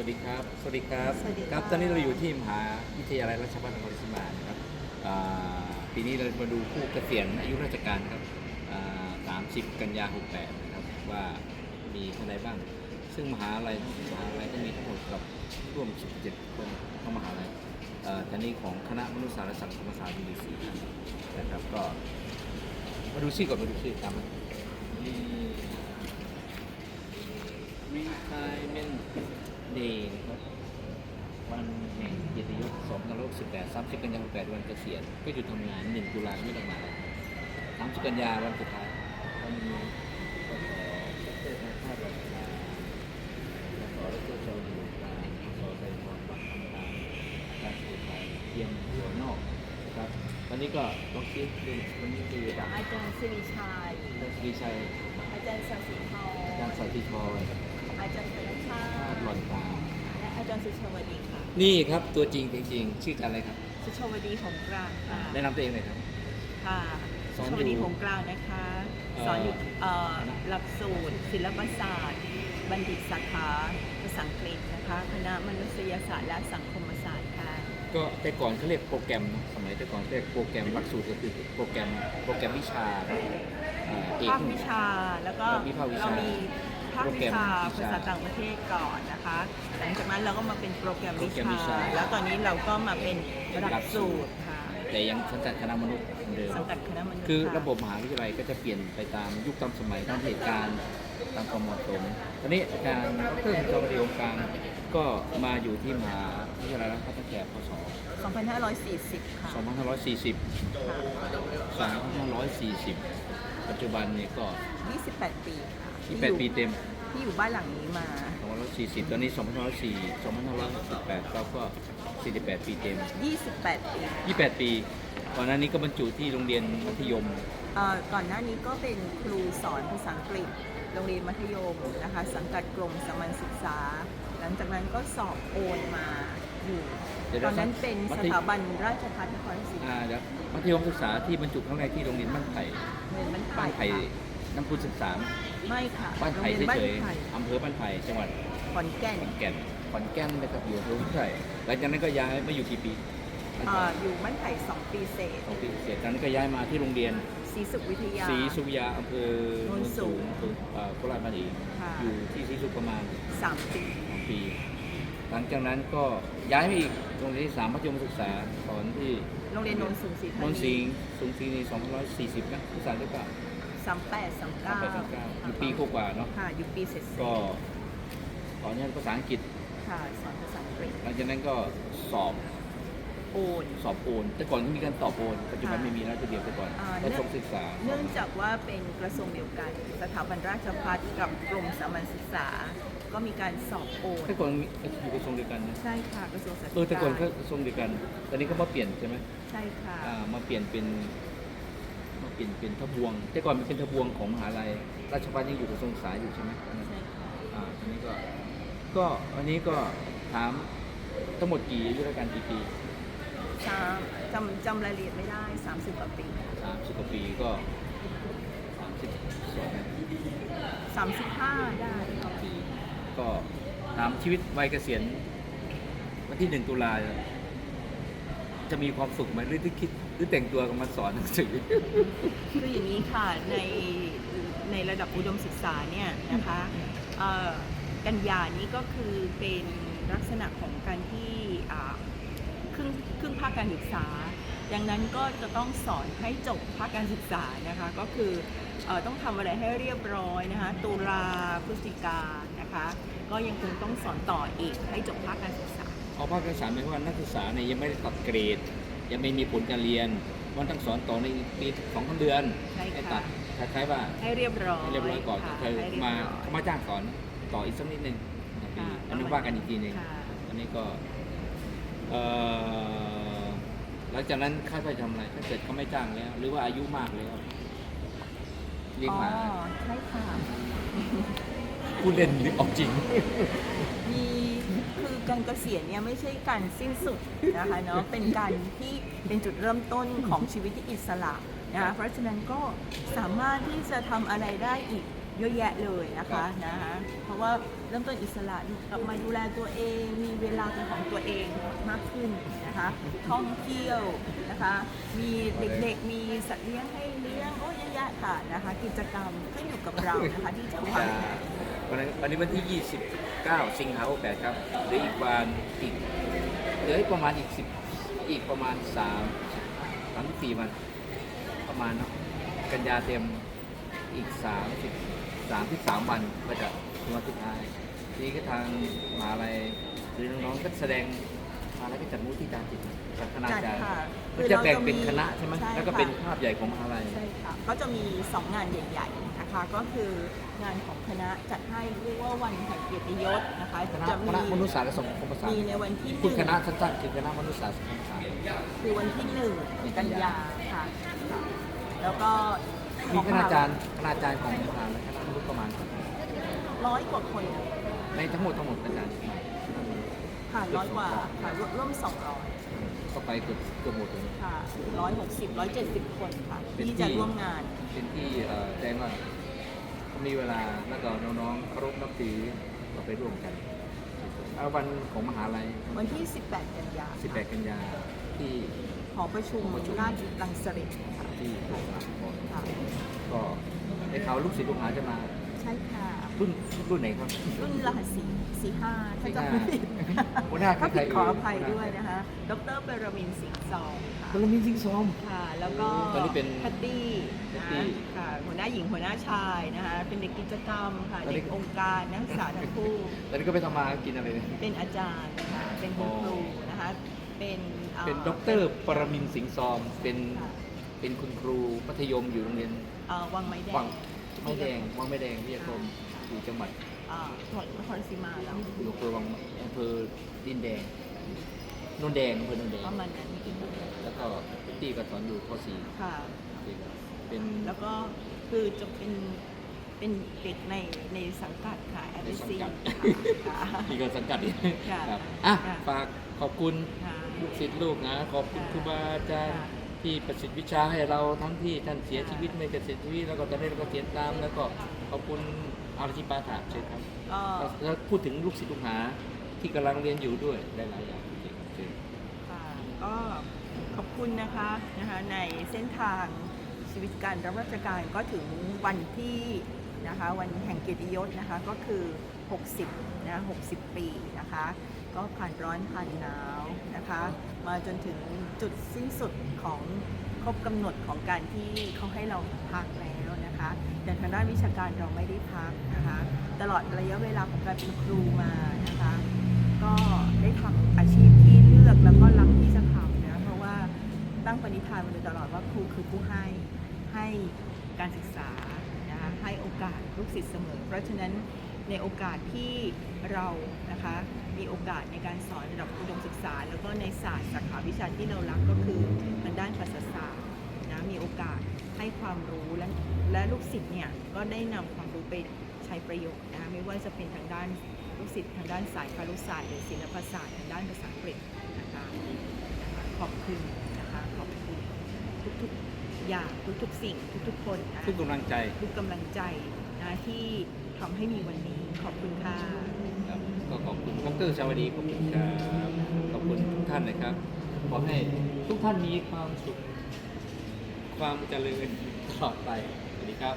วัสดีครับ สวัสดีครับ สวัสดีครับค่ะตอนนี้เราอยู่ที่มหาวิทยาลัยราชภัฏนครราชสีมานะครับอ่าปีนี้เรามาดูผู้เกษียณอายุราชการครับอ่า30 กันยา 68 นะครับ ว่ามีท่านใดบ้าง ซึ่งมหาลัยมหาลัยก็มีทั้งหมดกับร่วม 17 คนเข้ามหาลัยเอ่อท่านนี้ของคณะมนุษยศาสตร์และสังคมศาสตร์มีสี่ท่านนะครับ ก็มาดูชื่อก่อนมาดูชื่อตามมานี่ retirement day นะครับวันแห่งเกียรติยศ2568 30กันยายน68วันเกษียณก็หยุดทำงาน1ตุลาไม่ต้องมาแล้ว30กันยาวันสุดท้ายก็มีสสดรนายแพทย์รัชดาสสดรชาวดีกลางสสไทยพรบังคับการการสื่อไทยเทียมหัวนอกนะครับวันนี้ก็ลองคิดดูวันนี้คืออาจารย์อาจารย์สิริชัยอาจารย์สุริชัยอาจารย์สัสิทรอาจารย์สาธิตพร อาจารย์ธนชาชาติหล่อนตาและอาจารย์สุชาวดีค่ะ นี่ครับตัวจริงจริงๆชื่ออะไรครับ สุชาวดีหงกลางค่ะแนะนำตัวเองหน่อยครับ ค่ะสสุอนอยู่ชาวดีหงกลางนะคะเอ่อสอนอยู่เอ่อหลักสูตร ศิลปศาสตร์ บัณฑิตสาขาภาษาอังกฤษนะคะ คณะมนุษยศาสตร์และสังคมศาสตร์ค่ะ ก็แต่ก่อนเขาเรียกโปรแกรมนะสมัยแต่ก่อนเรียกโปรแกรมหลักสูตรก็คือโปรแกรมโปรแกรมวิชาเอ่อเอก ภาควิชาแล้วก็มีภาควิชา เรามีภาควิชาโปรแกรมวิชาภาษาต่างประเทศก่อนนะคะหลังจากนั้นเราก็มาเป็นโปรแกรมวิโปรแกรมวิชา ชา แล้วตอนนี้เราก็มาเป็นหลักสูตรค่ะแต่ยังสังกัดคณะมนุษย์เหมือนเดิม สังกัดคณะมนุษย์คือค่ะระบบมหาวิทยาลัยก็จะเปลี่ยนไปตามยุคตามสมัยตามเหตุการณ์ตามความเหมาะสมตอนนี้อาจารย์ดรจอมดีองค์การก็มาอยู่ที่มหาวิทยาลัยราชภัฏตั้งแต่พศ2540 ค่ะ2540 2540 ปัจจุบันนี้ก็ 28 ปีค่ะ ที่28ปีอยู่เต็มที่อยู่บ้านหลังนี้มา2540 ตอนนี้2504 2518เราก็48 ปีเต็ม 28 ปี 28 ปี ก่อนหน้านี้ก็บรรจุที่โรงเรียนมัธยมเอ่อก่อนหน้านี้ก็เป็นครูสอนภาษาอังกฤษโรงเรียนมัธยมนะคะสังกัดกรมสามัญศึกษา หลังจากนั้นก็สอบโอนมาอยู่เดี๋ยวตอนนั้นนะเป็นมัสธยถาบันราชภัฏนครศรีอ่าเดี๋ยวมัธยมศึกษาที่บรรจุครั้งแรกที่โรงเรียนบ้านไผ่เงินมันบ้านไผ่ไผ่ค่ะน้ำพุศึกษา ไม่ค่ะบ้านโรงไผ่เรียนบ้านเฉยไผ่ๆอำเภอบ้านไผ่จังหวัดขอนแก่นขอนแก่นขอนแก่นนะครับอยู่อำเภอบ้านไผ่หลังจากนั้นก็ย้ายมาอยู่กี่ปีเอ่ออยู่บ้านไผ่สองปีเศษสองปีเสร็จจากนั้นก็ย้ายมาที่โรงเรียนศรีสุขวิทยา ศรีสุริยาอำเภอโนนสูงอำเภอเอ่อโคราชบ้านเองค่ะ อยู่ที่ศรีสุขประมาณ สามปี สองปี หลังจากนั้นก็ย้ายไปอีกโรงเรียนที่สามมัธยมศึกษาสอนที่โรงเรียนโนนสูงศรีนนทรีย์สูงศรีใน240นะที่สามหรือเปล่า สามแปดสามสามเก้าแปดสามเก้าอยู่ปีกว่าๆเนาะ ค่ะอยู่ปีเสร็จๆก็สอนภาษาอังกฤษ ค่ะสอนภาษาอังกฤษหลังจากนั้นก็สอบโอน สอบโอน แต่ก่อนก็มีการสอบโอนปัจจุบันค่ะไม่มีแล้วทีเดียวแต่ก่อนอ่าประถมศึกษาเนื่องจากว่าเป็นกระทรวงเดียวกัน สถาบันราชภัฏกับกรมสามัญศึกษา ก็มีการสอบโอนแต่ก่อนมีอยู่กระทรวงเดียวกันนะใช่ค่ะกระทรวงศึกษาเออแต่ก่อนก็กระทรวงเดียวกันตอนนี้ก็มาเปลี่ยนใช่ไหมใช่ค่ะ อ่ามาเปลี่ยนเป็นมาเป ลี่ยนเป็นทบวง แต่ก่อนมันเป็นทบวงของมหาลัย ราชภัฏยังอยู่กระทรวงศึกษาอยู่ใช่ไหมอันนั้นใช่ค่ะอ่าอันนี้ก็ก็อันนี้ก็ถามทั้งหมดกี่อายุราชการกี่ปีสามจำจำรายละเอียดไม่ได้ 30กว่าปี สามสิบกว่าปีก็สามสิบสอง35 ได้ค่ะปี ก็ถามชีวิตวัยเกษียณวันที่หนึ่งตุลาจะมีความสุขไหมหรือที่คิด หรือแต่งตัวกันมาสอนหนังสือ คืออย่างนี้ค่ะในในระดับอุดมศึกษาเนี่ยนะคะเอ่อกันยานี้ก็คือเป็นลักษณะของการที่อ่าครึ่งครึ่งภาคการศึกษา ดังนั้นก็จะต้องสอนให้จบภาคการศึกษานะคะก็คือเออต้องทำอะไรให้เรียบร้อยนะคะตุลาพฤศจิกานะคะก็ยังคงต้องสอนต่ออีกให้จบภาคการศึกษา เอาภาคการศึกษาหมายความว่านักศึกษาเนี่ยยังไม่ได้ตัดเกรด ยังไม่มีผลการเรียนวันต้องสอนต่อในปีสองสามเดือนใช่ค่ะให้ตัดคล้ายๆว่าให้เรียบร้อยให้เรียบร้อยก่อนค่ะคือให้เรียบมาร้อยเขามาจ้างสอนต่ออีกสักนิดนึงปีค่ะอันนั้นว่ากันอีกทีหนึง ค่ะอันนี้ก็เอ่อหลังจากนั้นคาดว่าจะทำอะไร ถ้าเกิดเขาไม่จ้างแล้ว หรือว่าอายุมากแล้วเลี้ยงอ๋อหมาใช่ค่ะ พูดเล่นหรือออกจริง มีคือ การเกษียณเนี่ยไม่ใช่การสิ้นสุดนะคะเนาะเป็นการที่เป็นจุดเริ่มต้นของชีวิตที่อิสระนะคะเพราะฉะนั้นก็สามารถที่จะทำอะไรได้อีกเยอะแยะเลยนะคะนะคะเพราะว่าเริ่มต้นอิสระกลับมาดูแลตัวเองมีเวลาเป็นของตัวเองมากขึ้นนะคะท่องเที่ยวนะคะมีเด็กๆมีสัตว์เลี้ยงให้เลี้ยงโอ้เยอะแยะค่ะนะคะกิจกรรมขึ้นอยู่กับเรานะคะที่จะวางจะแผน วันนั้นวันนี้วันที่ 29 สิงหาคม8ครับเหลืออีกวันอีกเหลืออีกประมาณอีก 10 อีกประมาณ3 34วัน ประมาณเนาะกันยาเต็มอีก 30 33 วันก็จะถึงวันสุดท้ายทีนี้ก็ทางมหาลัยหรือน้องๆก็แสดงมหาลัยก็จัดมูที่การจิตจัดคณาจัดจาร ค่ะ ก็จะแบ่งเป็นคือราคณะใช่ไหมใช่แล้วก็ค่ะเป็นภาพใหญ่ของมหาลัย ใช่ค่ะก็จะมี 2 งานใหญ่ๆนะคะก็คืองานของคณะจัดให้เรียกว่าวันแห่งเกียรติยศนะคะคณะจะคมีณะมนุษยศาสตร์และสังคมศาสตมีร์ในวันที่หคุณนึ่งคณะสั้นๆคือคณะมนุษยศาสตร์สังคมศาสตร์ คือวันที่หนึ่งกันยาค่ะแล้วก็มีคณาจารย์คณาจารย์ของมหาลัยคณะมนุษย์ประมาณร้อยกว่าคนในทั้งหมดทั้งหมดอาจารย์ ค่ะร้อยกว่าค่ะร่วมร่วมสองร้อย ก็ไปเกือบเกือบหมดเลย ค่ะร้อยหกสิบร้อยเจ็ดสิบคนค่ะ เป็นที่ที่ จะร่วมงาน เป็นที่เอ่อแจ้งว่ามีเวลาแล้วก็น้องๆเคารพนับถือก็ไปร่วมกันเอาวันของมหาลัยวันที่ 18 กันยา18 กันยาที่ หอประชุมราชรังสฤษฎ์ค่ะที่สนามบอลค่ะก็ได้ข่าวลูกศิษย์ลูกหาจะมาใช่ค่ะ รุ่นรุ่นไหนครับ รุ่นรหัสสี่สี่ห้าถ้าจำสี่ไม่ผิดห้าหัวหน้าคือถ้าใครผิดเอ่ยขออภัยด้วยนะคะ ดรเปรมินทร์สิงห์ซองค่ะบรมีซิงซอม ค่ะ แล้วก็ตอนนี้เป็นแพตตี้แพตนะตี้ค่ะ หัวหน้าหญิงหัวหน้าชายนะคะ เป็นเด็กกิจกรรมค่ะ ตอนนี้ เด็กองค์การนักศึกษาทั้งคู่ ตอนนี้ก็ไปทำมาหากินอะไรเนี่ย เป็นอาจารย์นะคะเป็นคุณครูนะคะ เป็นอ่อเป็นด็อกเตอร์ปรมินทร์สิงห์ซอม เป็น ค่ะเป็นคุณครูมัธยมอยู่โรงเรียน เอ่อวังไม้แดวังง ไม่แดงวังไม่แดงวิทยาคมอยู่จังหวัดอ่าจังหวัดนครศรีมาแล้วอยู่อำเภอวังอำเภอดินแดงนนแดงอำเภอนนแดงประมาณนั้นแล้วก็ตี้ก็สอนอยู่ข้อสี่ค่ะ เป็นแล้วก็คือจะเป็นเป็นเด็กในในสังกัดค่ะแอในดสังซีกัดค่ะมีการสังกัดอีกค่ะ ครับอะค่ะฝากขอบคุณค่ะลูกศิษย์ลูกนะ ขอบคุณค่ะครูบาอาจารย์ ค่ะ ที่ประสิทธิ์วิชาให้เราทั้งที่ท่านเสียค่ะชีวิตไม่เสียชีวิตแล้วก็ตอนนี้เราก็เสียตาม แล้วก็ขอบคุณอาราชิปาถาเชิญครับก็แล้วพูดถึงลูกศิษย์ลูกหาที่กำลังเรียนอยู่ด้วยได้หลายอย่างจริงๆเชิญค่ะก็ขอบคุณนะคะนะคะในเส้นทางชีวิตการรับราชการก็ถึงวันที่นะคะวันแห่งเกียรติยศนะคะก็คือ 60นะ60 ปีนะคะ ก็ผ่านร้อนผ่านหนาวนะคะ มาจนถึงจุดสิ้นสุดของครบกำหนดของการที่เขาให้เราพักแล้วนะคะ แต่ทางด้านวิชาการเราไม่ได้พักนะคะ ตลอดระยะเวลาของการเป็นครูมานะคะ ก็ได้ทำอาชีพที่เลือกแล้วก็รักที่จะทำนะเพราะว่าตั้งปณิธานมาโดยตลอดว่าครูคือผู้ให้ให้การศึกษานะคะให้โอกาสลูกศิษย์เสมอ เพราะฉะนั้น ในโอกาสที่เรานะคะมีโอกาสในการสอนระดับอุดมศึกษา แล้วก็ในศาสตร์สาขาวิชาที่เรารักก็คือทางด้านภาษาศาสตร์นะมีโอกาสให้ความรู้และและลูกศิษย์เนี่ยก็ได้นำความรู้ไปใช้ประโยชน์นะไม่ว่าจะเป็นทางด้านลูกศิษย์ทางด้านสายคารุศาสตร์หรือศิลปศาสตร์ทางด้านภาษาอังกฤษนะคะขอบคุณนะคะขอบคุณทุกๆ อย่างทุกๆสิ่งทุกๆคนนะคะทุกกำลังใจทุกกำลังใจนะที่ทำให้มีวันนี้ขอบคุณค่ะครับก็ขอบคุณดรชาวดีขอบคุณครับขอบคุณทุกท่านนะครับ ขอให้ทุกท่านมีความสุข ความเจริญตลอดไปสวัสดีครับ